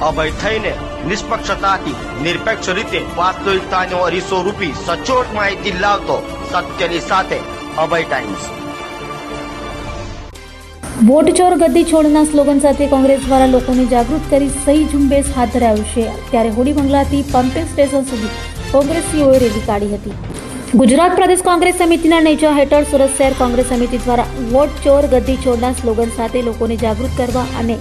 અભય થઈને નિષ્પક્ષતાથી, નિરપેક્ષ રીતે વાસ્તવિકતાનો અરીસો રૂપી સચોટ માહિતી લાવતો સત્યની સાથે અભય ટાઈમ્સ વોટ ચોર ગદ્દી છોડના સ્લોગન સાથે કોંગ્રેસ દ્વારા લોકોને જાગૃત કરી સહી ઝુંબેશ હાથ ધરાયું છે. ત્યારે હોડી બંગલાથી પમ્પિંગ સ્ટેશન સુધી કોંગ્રેસીઓએ રેલી કાઢી હતી. ગુજરાત પ્રદેશ કોંગ્રેસ સમિતિના નેજા હેઠળ સુરત શહેર કોંગ્રેસ સમિતિ દ્વારા વોટ ચોર ગદ્દી છોડના સ્લોગન સાથે લોકોને જાગૃત કરવા અને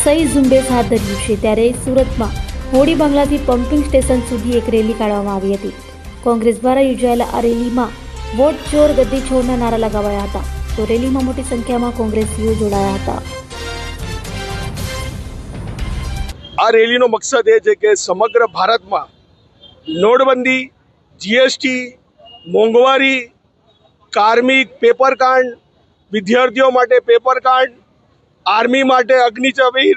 સહી ઝુંબેશ હાથ ધર્યું છે ત્યારે સુરતમાં હોડી બંગલાથી પમ્પિંગ સ્ટેશન સુધી એક રેલી કાઢવામાં આવી હતી. કોંગ્રેસ દ્વારા યોજાયેલા આ રેલીમાં વોટ, ચોર, ગદ્દી, છોડના નારા લગાવાયા હતા. તો રેલીમાં મોટી સંખ્યામાં કોંગ્રેસીઓ જોડાયા હતા. આ રેલીનો મકસદ એ છે કે સમગ્ર ભારતમાં નોટબંધી, જીએસટી, મોંઘવારી, કાર્મિક, પેપર કાંડ, વિદ્યાર્થીઓ માટે પેપર કાંડ આર્મી માટે અગ્નિચવીર,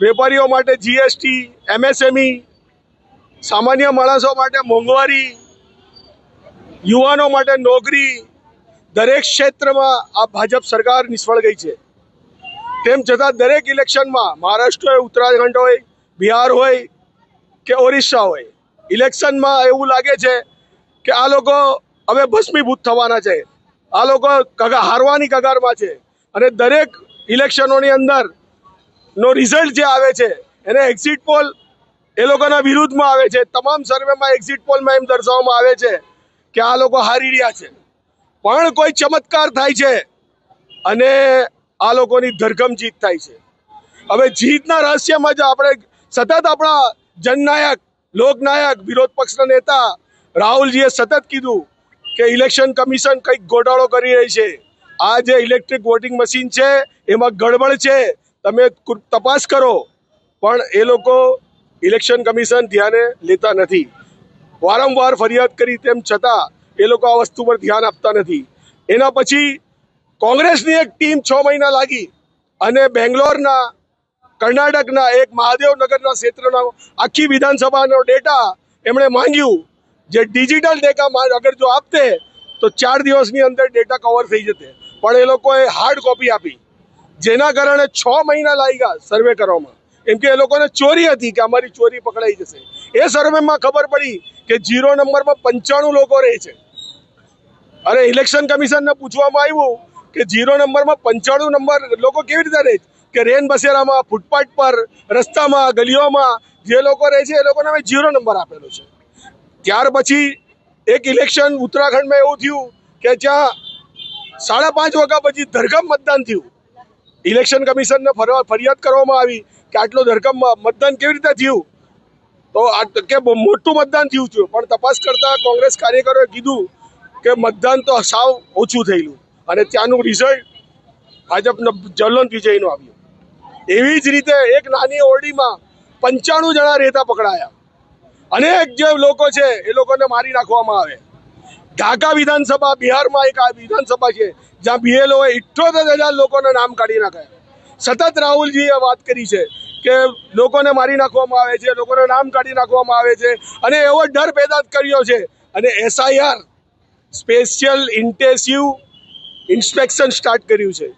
વેપારીઓ માટે જીએસટી એમએસએમઈ સામાન્ય માણસો માટે મોંઘવારી, યુવાનો માટે નોકરી, દરેક ક્ષેત્રમાં આ ભાજપ સરકાર નિષ્ફળ ગઈ છે. તેમ છતાં દરેક ઇલેક્શનમાં મહારાષ્ટ્ર હોય ઉત્તરાખંડ હોય, બિહાર હોય કે ઓરિસ્સા હોય ઇલેક્શનમાં એવું લાગે છે કે આ લોકો હવે ભસ્મીભૂત થવાના છે. આ લોકો કગા, હારવાની કગારમાં છે. અને દરેક ઇલેક્શનોની અંદર નો રિઝલ્ટ જે આવે છે, એને એક્ઝિટ પોલ એ લોકોના વિરુદ્ધમાં આવે છે. તમામ સર્વેમાં એક્ઝિટ પોલમાં એમ દર્શાવવામાં આવે છે કે આ લોકો હારી રહ્યા છે. પણ કોઈ ચમત્કાર થાય છે અને આ લોકોની ધરખમ જીત થાય છે. હવે જીતના રહસ્યમાં જ આપણે સતત આપણા જનનાયક, લોકનાયક, વિરોધ પક્ષના નેતા રાહુલજીએ સતત કીધું કે ઇલેક્શન કમિશન કંઈક ગોટાળો કરી રહી છે. આ જે ઇલેક્ટ્રિક વોટિંગ મશીન છે, એમાં ગડબડ છે. તમે તપાસ કરો. પણ એ લોકો ઇલેક્શન કમિશન ધ્યાને લેતા નથી. વારંવાર ફરિયાદ કરી તેમ છતાં એ લોકો આ વસ્તુ પર ધ્યાન આપતા નથી. એના પછી કોંગ્રેસની એક ટીમ છ મહિના લાગી અને બેંગ્લોરના, કર્ણાટકના એક મહાદેવનગરના ક્ષેત્રના આખી વિધાનસભાનો ડેટા એમણે માંગ્યું જે ડિજિટલ ડેટા અગર જો આપતે, તો ચાર દિવસની અંદર ડેટા કવર થઈ જતે. પણ એ લોકોએ હાર્ડ કોપી આપી. જેના કારણે છ મહિના લાગી ગયા સર્વે કરવામાં. કેમ કે એ લોકોને ચોરી હતી કે અમારી ચોરી પકડાઈ જશે. એ સર્વેમાં ખબર પડી કે જીરો નંબરમાં પંચાણું લોકો રહે છે. અરે ઇલેક્શન કમિશનને પૂછવામાં આવ્યું કે જીરો નંબરમાં પંચાણું નંબર લોકો કેવી રીતે રહે છે? કે રેન બસેરામાં, ફૂટપાથ પર, રસ્તામાં, ગલીઓમાં જે લોકો રહે છે એ લોકોને અમે જીરો નંબર આપેલો છે. ત્યાર પછી એક ઇલેક્શન ઉત્તરાખંડમાં એવું થયું કે જ્યાં સાડા પાંચ વાગ્યા પછી ધરખમ મતદાન થયું. ઇલેક્શન કમિશનને ફરિયાદ કરવામાં આવી કે આટલો ધરખમ મતદાન કેવી રીતે થયું? તો આ કે મોટું મતદાન થયું છે. પણ તપાસ કરતા કોંગ્રેસ કાર્યકરોએ કીધું કે મતદાન તો સાવ ઓછું થયેલું. અને ત્યાંનું રિઝલ્ટ ભાજપનો જ્વલંત વિજયનું આવ્યું. એવી જ રીતે એક નાની ઓરડીમાં પંચાણું જણા રહેતા પકડાયા. અનેક જે લોકો છે એ લોકોને મારી નાખવામાં આવે. ઢાકા વિધાનસભા, બિહારમાં એક આ વિધાનસભા છે, જ્યાં બીએલઓએ ઇઠ્ઠોતેર હજાર લોકોના નામ કાઢી નાખ્યા સતત રાહુલજીએ વાત કરી છે કે લોકોને મારી નાખવામાં આવે છે, લોકોને નામ કાઢી નાખવામાં આવે છે, અને એવો ડર પેદા કર્યો છે. અને SIR special intensive inspection start કર્યું છે.